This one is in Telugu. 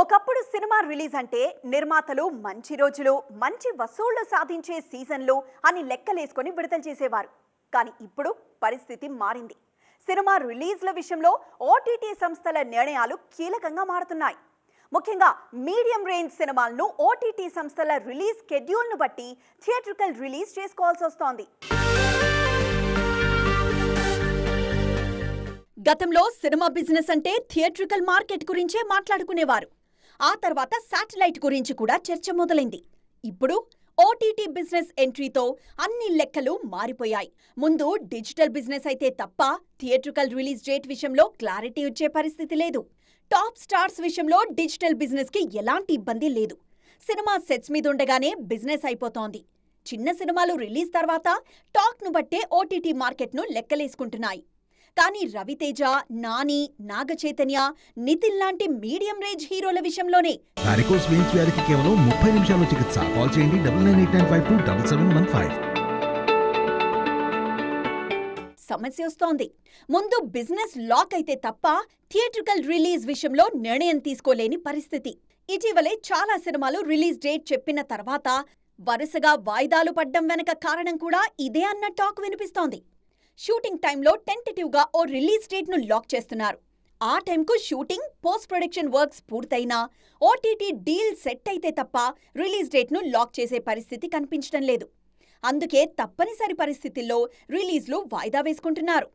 ఒకప్పుడు సినిమా రిలీజ్ అంటే నిర్మాతలు మంచి రోజులు మంచి వసూళ్ళు సాధించే సీజన్లు అని లెక్కలేసుకొని విడుదల చేసేవారు. కానీ ఇప్పుడు పరిస్థితి మారింది. సినిమా రిలీజ్ల విషయంలో ఓటీటీ సంస్థల నిర్ణయాలు కీలకంగా మారుతున్నాయి. ముఖ్యంగా మీడియం రేంజ్ సినిమాలను ఓటీటీ సంస్థల రిలీజ్ షెడ్యూల్ను బట్టి థియేట్రికల్ రిలీజ్ చేసుకోవాల్సి వస్తోంది. గతంలో సినిమా బిజినెస్ అంటే థియేట్రికల్ మార్కెట్ గురించే మాట్లాడుకునేవారు. ఆ తర్వాత శాటిలైట్ గురించి కూడా చర్చ మొదలైంది. ఇప్పుడు ఓటీటీ బిజినెస్ ఎంట్రీతో అన్ని లెక్కలు మారిపోయాయి. ముందు డిజిటల్ బిజినెస్ అయితే తప్ప థియేట్రికల్ రిలీజ్ డేట్ విషయంలో క్లారిటీ వచ్చే పరిస్థితి లేదు. టాప్ స్టార్స్ విషయంలో డిజిటల్ బిజినెస్కి ఎలాంటి ఇబ్బంది లేదు. సినిమా సెట్స్ మీద ఉండగానే బిజినెస్ అయిపోతోంది. చిన్న సినిమాలు రిలీజ్ తర్వాత టాక్ను బట్టే ఓటీటీ మార్కెట్ను లెక్కలేసుకుంటున్నాయి. కానీ రవితేజ నాని నాగచైతన్య నితిన్ లాంటి మీడియం రేంజ్ హీరోల విషయంలోనే వారికోస్ వెయిన్స్ వ్యాధికి కేవలం ముప్పై నిమిషాల్లో చికిత్స. కాల్ చేయండి double nine eight nine five two double seven one five. సమస్య వస్తోంది. ముందు బిజినెస్ లాక్ అయితే తప్ప థియేట్రికల్ రిలీజ్ విషయంలో నిర్ణయం తీసుకోలేని పరిస్థితి. ఇటీవలే చాలా సినిమాలు రిలీజ్ డేట్ చెప్పిన తర్వాత వరుసగా వాయిదాలు పడ్డం వెనక కారణం కూడా ఇదే అన్న టాక్ వినిపిస్తోంది. షూటింగ్ టైంలో టెంటేటివ్గా ఓ రిలీజ్ డేట్ను లాక్ చేస్తున్నారు. ఆ టైంకు షూటింగ్ పోస్ట్ ప్రొడక్షన్ వర్క్స్ పూర్తయినా ఓటీటీ డీల్ సెట్ అయితే తప్ప రిలీజ్ డేట్ను లాక్ చేసే పరిస్థితి కనిపించడం లేదు. అందుకే తప్పనిసరి పరిస్థితుల్లో రిలీజ్లు వాయిదా వేసుకుంటున్నారు.